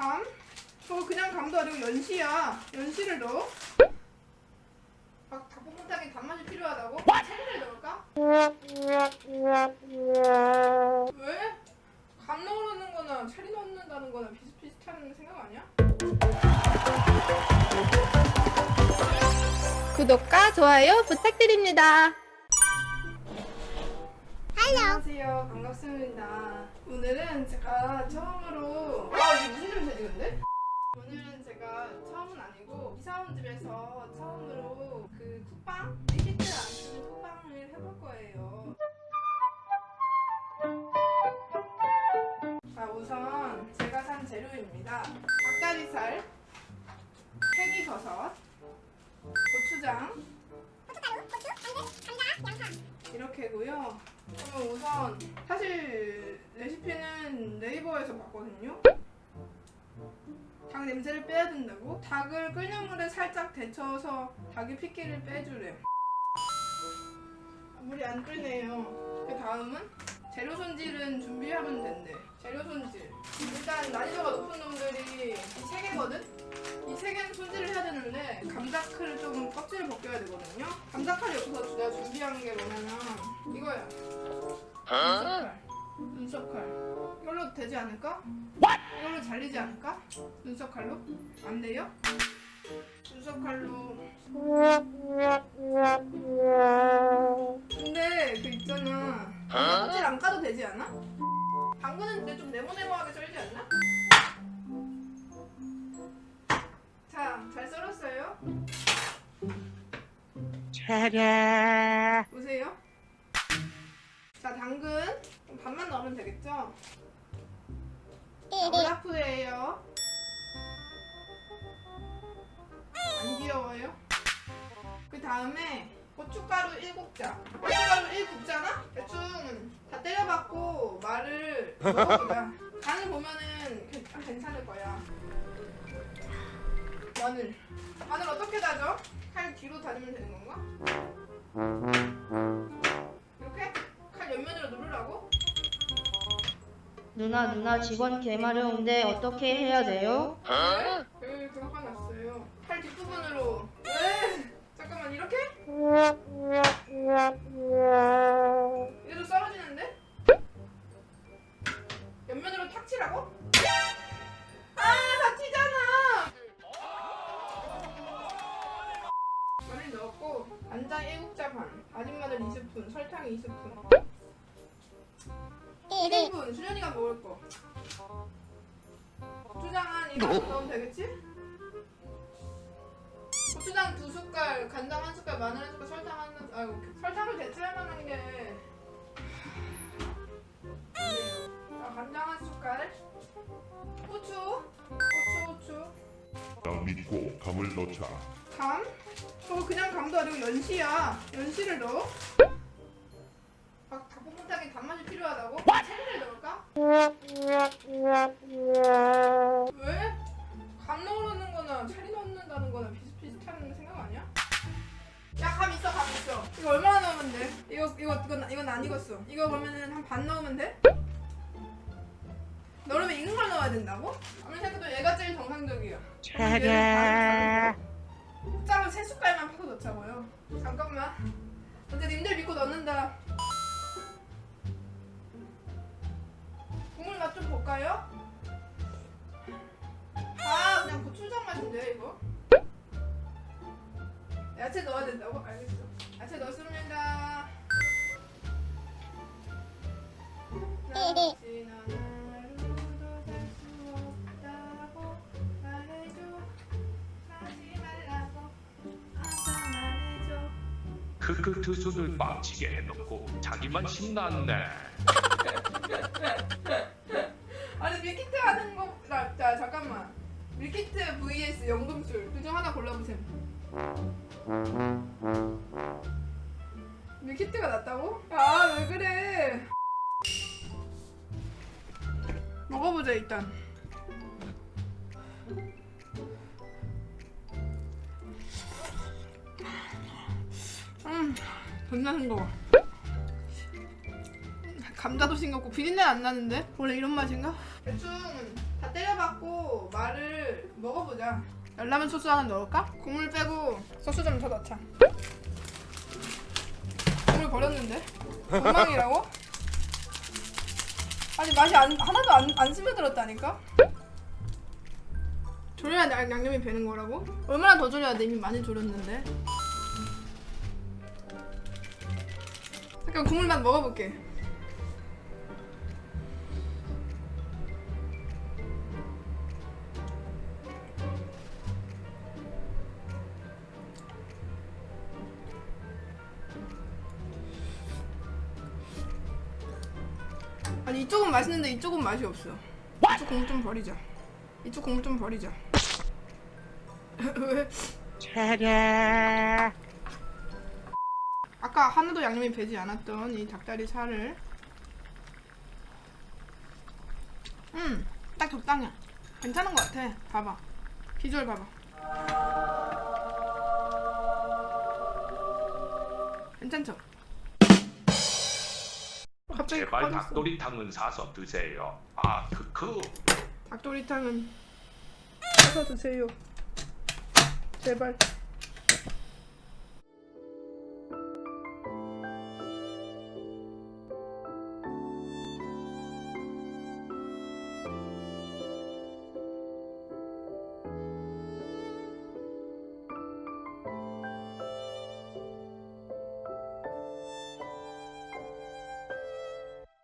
감? 저거 그냥 감도 아니고 연시야. 연시를 넣어? 막 닭볶음탕에 단맛이 필요하다고? 체리를 넣을까? 왜? 감 넣는 거나 체리 넣는다는 거나 비슷비슷한 생각 아니야? 구독과 좋아요 부탁드립니다. 안녕하세요. 반갑습니다. 오늘은 제가 처음으로 아 이게 무슨 냄새지 근데? 오늘은 제가 처음은 아니고 이사 온 집에서 처음으로 그 쿡방 밀키트 안 쓰는 쿡방을 해볼 거예요. 자 우선 제가 산 재료입니다. 닭다리살, 팽이버섯, 고추장, 이렇게고요. 그러면 우선 사실 레시피는 네이버에서 봤거든요. 닭 냄새를 빼야 된다고? 닭을 끓는 물에 살짝 데쳐서 닭의 핏기를 빼주래. 물이 안 끓네요. 그 다음은 재료 손질은 준비하면 된대. 재료 손질. 일단 난이도가 높은 놈들이 벗겨야 되거든요. 감자 칼이 없어서 내가 준비한 게 뭐냐면 이거야. 눈썹칼. 눈썹칼. 이걸로 되지 않을까? 이걸로 잘리지 않을까? 눈썹칼로? 안 돼요? 눈썹칼로. 근데 그 있잖아. 껍질 안 까도 되지 않아? 당근은 근데 좀 네모네모하게 썰지 않나? 자, 잘 썰었어요? 보세요. 자, 당근 반만 넣으면 되겠죠? 올라프예요. 안 귀여워요? 그 다음에 고춧가루 1국자. 고춧가루 1국자나? 대충 다 때려봤고 말을 먹어보자. 간을 보면은 괜- 괜찮을 거야. 마늘. 마늘 어떻게 다져? 칼 뒤로 다지면 되는 건가? 이렇게? 칼 옆면으로 누르라고? 누나 누나 직원 개마려운데 어떻게 해야 돼요? 네? 네, 그거 났어요. 팔 뒷부분으로. 왜? 잠깐만, 이렇게? 얘도 썰어지는데? 옆면으로 탁 치라고? 간장 1국자 반, 다진 마늘 2스푼, 설탕 2스푼. 1인분, 수련이가 먹을 거. 고추장 한 이만큼 넣으면 되겠지? 고추장 두 숟갈, 간장 한 숟갈, 마늘 한 숟갈, 설탕 한 숟갈. 아이고, 설탕을 대체할 만한 게. 자, 간장 한 숟갈. 후추. 후추, 후추. 나 믿고 감을 넣자. 감. 저거 그냥 감도 아니고 연시야. 연시를 넣어? 막 닭볶음탕에 단맛이 필요하다고? 체리를 넣을까? 왜? 감 넣는 거나 체리 넣는다는 거나 비슷비슷한 생각 아니야? 야, 감 있어, 감 있어. 이거 얼마나 넣으면 돼? 이거, 이거, 이건, 이건 안 익었어. 이거 그러면은 한 반 넣으면 돼? 넣으면 익은 걸 넣어야 된다고? 아무리 생각해도 얘가 제일 정상적이야. 차례. 짝은 세 숟갈만 파서 넣자고요. 잠깐만. 근데 님들 믿고 넣는다. 국물 맛 좀 볼까요? 아 그냥 고추장 맛인데 이거. 야채 넣어야 된다고? 알겠어. 야채 넣습니다. 지난 하 크크 투수를 빡치게 해놓고 자기만 신났네. 아니 밀키트 하는 거, 나, 자 잠깐만. 밀키트 vs 영동술 그중 하나 골라보세요. 밀키트가 낫다고? 아 왜 그래? 먹어보자 일단. 존나 싱거워. 감자도 싱겁고 비린내 안 나는데? 원래 이런 맛인가? 대충 다 때려봤고 먹어보자. 열라면 소스 하나 넣을까? 국물 빼고 소스 좀 더 넣자. 국물 버렸는데? 엉망이라고? 아니 맛이 안, 하나도 안, 안 스며들었다니까? 졸여야 양- 양념이 배는 거라고? 얼마나 더 졸여야 돼? 이미 많이 졸였는데. 잠깐 국물 맛 먹어볼게. 아니 이쪽은 맛있는데 이쪽은 맛이 없어. 이쪽 국물 좀 버리자. 이쪽 국물 좀 버리자. 왜? 아까 하나도 양념이 배지 않았던 이 닭다리 살을 음, 딱 적당해. 괜찮은 것 같아. 봐봐. 비주얼 봐봐. 괜찮죠? 갑자기 제발. 닭도리탕은 사서 드세요. 아 크크. 닭도리탕은 사서 드세요. 제발.